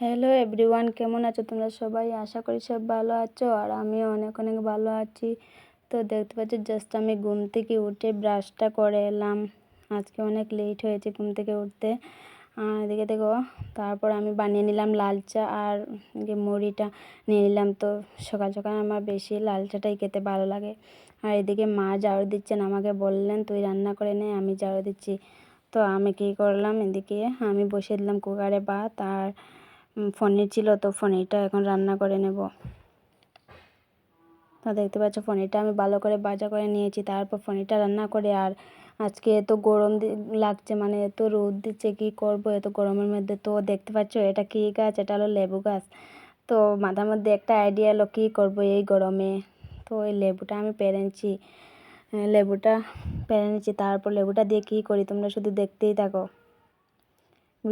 Hello everyone কেমন আছো তোমরা সবাই? আশা করি সব ভালো আছো আর আমিও অনেক অনেক ভালো আছি। তো দেখতে পাচ্ছি জাস্ট আমি ঘুম থেকে উঠে ব্রাশটা করে এলাম। আজকে অনেক লেট হয়েছে ঘুম থেকে উঠতে। আর এদিকে দেখো, তারপর আমি বানিয়ে নিলাম লাল চা আর যে মুড়িটা নিয়ে নিলাম। তো সকাল সকাল আমার বেশি লাল চাটাই খেতে ভালো লাগে। আর এদিকে মা ঝাড়ু দিচ্ছেন আমাকে বললেন, তুই রান্না করে নে, আমি ঝাড়ু দিচ্ছি। তো আমি কী করলাম, এদিকে আমি বসিয়ে দিলাম কুকারে ভাত আর পনির ছিল, তো পনিরটা এখন রান্না করে নেব। তো দেখতে পাচ্ছ পনিরটা আমি ভালো করে ভাজা করে নিয়েছি, তারপর পনিরটা রান্না করে, আর আজকে এত গরম লাগছে মানে এত রোদ দিচ্ছে, কি করব? এত গরমের মধ্যে, তো দেখতে পাচ্ছ, এটা কী গাছ? এটা হলো লেবু গাছ। তো মাথার মধ্যে একটা আইডিয়া এলো, কী করব এই গরমে? তো ওই লেবুটা আমি পেরেছি লেবুটা পেরে নিচ্ছি, তারপর লেবুটা দিয়ে কী করি? তোমরা শুধু দেখতেই থাকো।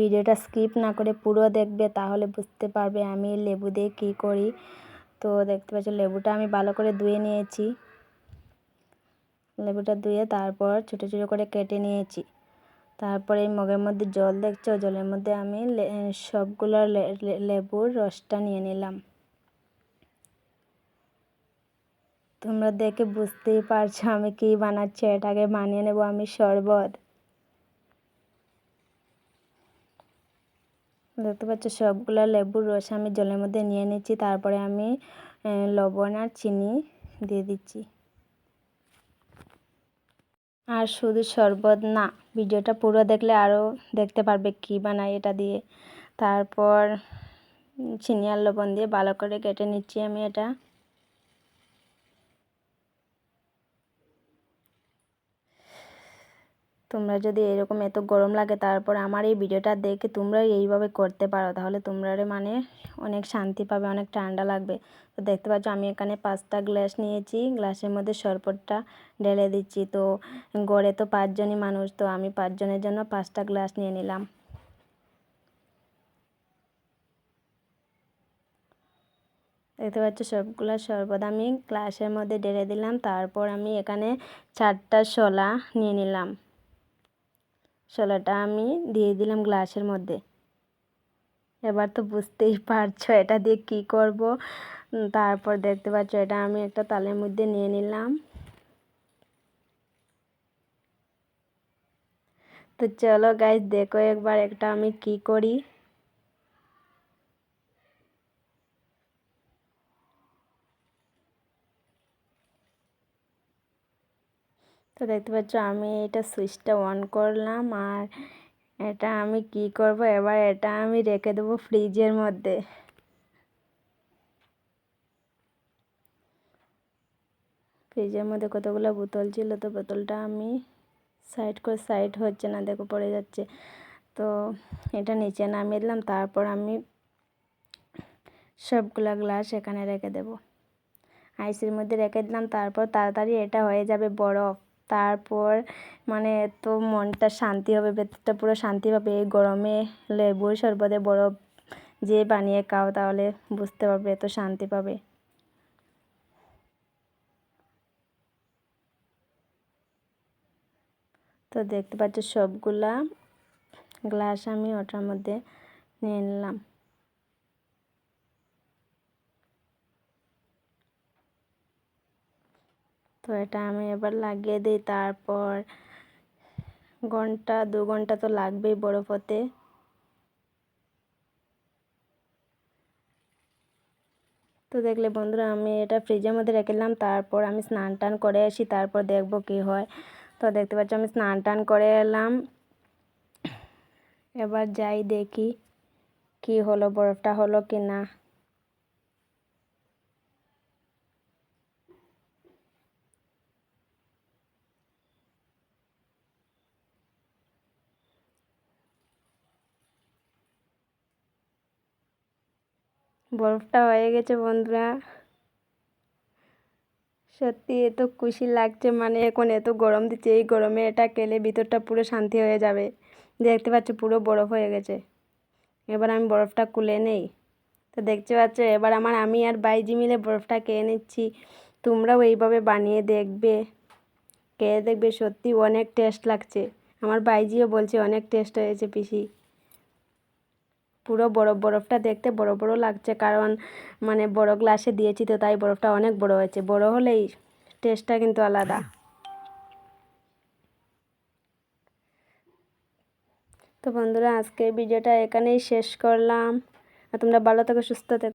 ভিডিওটা স্কিপ না করে পুরো দেখবে, তাহলে বুঝতে পারবে আমি লেবু দিয়ে কী করি। তো দেখতে পাচ্ছ, লেবুটা আমি ভালো করে ধুয়ে নিয়েছি। লেবুটা ধুয়ে তারপর ছোটো ছোটো করে কেটে নিয়েছি। তারপরে এই মগের মধ্যে জল দেখছ? জলের মধ্যে আমি সবগুলো লেবুর রসটা নিয়ে নিলাম। তোমরা দেখে বুঝতেই পারছ আমি কী বানাচ্ছি, এটাকে বানিয়ে নেব আমি শরবত। দেখতে পাচ্ছ সবগুলো লেবুর রস আমি জলের মধ্যে নিয়ে নিচ্ছি। তারপরে আমি লবণ আর চিনি দিয়ে দিচ্ছি। আর শুধু শরবত না, ভিডিওটা পুরো দেখলে আরও দেখতে পারবে কি বানাই এটা দিয়ে। তারপর চিনি আর লবণ দিয়ে ভালো করে কেটে নিচ্ছি আমি এটা। তোমরা যদি এরকম এত গরম লাগে, তারপর আমার এই ভিডিওটা দেখে তোমরা এইভাবে করতে পারো। তাহলে তোমরা মানে অনেক শান্তি পাবে, অনেক ঠান্ডা লাগবে। তো দেখতে পাচ্ছ, আমি এখানে পাঁচটা গ্লাস নিয়েছি। গ্লাসের মধ্যে শরবতটা ঢেলে দিচ্ছি। তো গড়ে তো পাঁচজনই মানুষ, তো আমি পাঁচজনের জন্য পাঁচটা গ্লাস নিয়ে নিলাম। দেখতে পাচ্ছ, সবগুলো শরবত আমি গ্লাসের মধ্যে ঢেলে দিলাম। তারপর আমি এখানে চারটা শলা নিয়ে নিলাম। ছোলাটা আমি দিয়ে দিলাম গ্লাসের মধ্যে। এবার তো বুঝতেই পারছ এটা দিয়ে কি করব। তারপর দেখতে পাচ্ছ এটা আমি একটা তালের মধ্যে নিয়ে নিলাম। তো চলো গাইজ দেখো একবার একটা আমি কি করি। তো দেখতে পাচ্ছ, আমি এটা সুইচটা অন করলাম আর এটা আমি কি করব? এবার এটা আমি রেখে দেবো ফ্রিজের মধ্যে। ফ্রিজের মধ্যে কতগুলো বোতল ছিল? তো বোতলটা আমি সাইড করে সাইড হচ্ছে না, দেখো পড়ে যাচ্ছে। তো এটা নিচে নামিয়ে দিলাম, তারপর আমি সবগুলা গ্লাস এখানে রেখে দেব। আইসির মধ্যে রেখে দিলাম, তারপর তাড়াতাড়ি এটা হয়ে যাবে বরফ তারপর মানে এত মনটা শান্তি হবে, ভেতরটা পুরো শান্তি পাবে। এই গরমে লেবুর শরবতে বরফ যে বানিয়ে খাও তাহলে বুঝতে পারবে এত শান্তি পাবে। তো দেখতে পাচ্ছ সবগুলা গ্লাস আমি ওটার মধ্যে নিয়ে নিলাম। তো এটা আমি এবার লাগিয়ে দিই, তারপর ঘণ্টা, দু ঘণ্টা তো লাগবেই বরফ হতে তো দেখলে বন্ধুরা, আমি এটা ফ্রিজের মধ্যে রেখেলাম তারপর আমি স্নান টান করে আসি, তারপর দেখব কি হয়। তো দেখতে পাচ্ছি, আমি স্নান টান করে এলাম। এবার যাই দেখি কি হলো, বরফটা হলো কি না বরফটা হয়ে গেছে বন্ধুরা। সত্যি এত খুশি লাগছে মানে এখন এত গরম দিচ্ছে, এই গরমে এটা খেলে ভিতরটা পুরো শান্তি হয়ে যাবে। দেখতে পাচ্ছ পুরো বরফ হয়ে গেছে। এবার আমি বরফটা কুলে নেই। তো দেখতে পাচ্ছ, এবার আমার আমি আর বাইজি মিলে বরফটা খেয়ে নিচ্ছি। তোমরাও এইভাবে বানিয়ে দেখবে। খেয়ে দেখবে, সত্যি অনেক টেস্ট লাগছে। আমার বাইজিও বলছে অনেক টেস্ট হয়েছে পিসি। পুরো বরফ বরফটা দেখতে বড় বড় লাগছে। কারণ মানে বড় গ্লাসে দিয়েছি তো, তাই বরফটা অনেক বড় হয়েছে। বড় হলেই টেস্টটা কিন্তু আলাদা। তো বন্ধুরা, আজকের ভিডিওটা এখানেই শেষ করলাম। আর তোমরা ভালো থেকো, সুস্থ থেকো।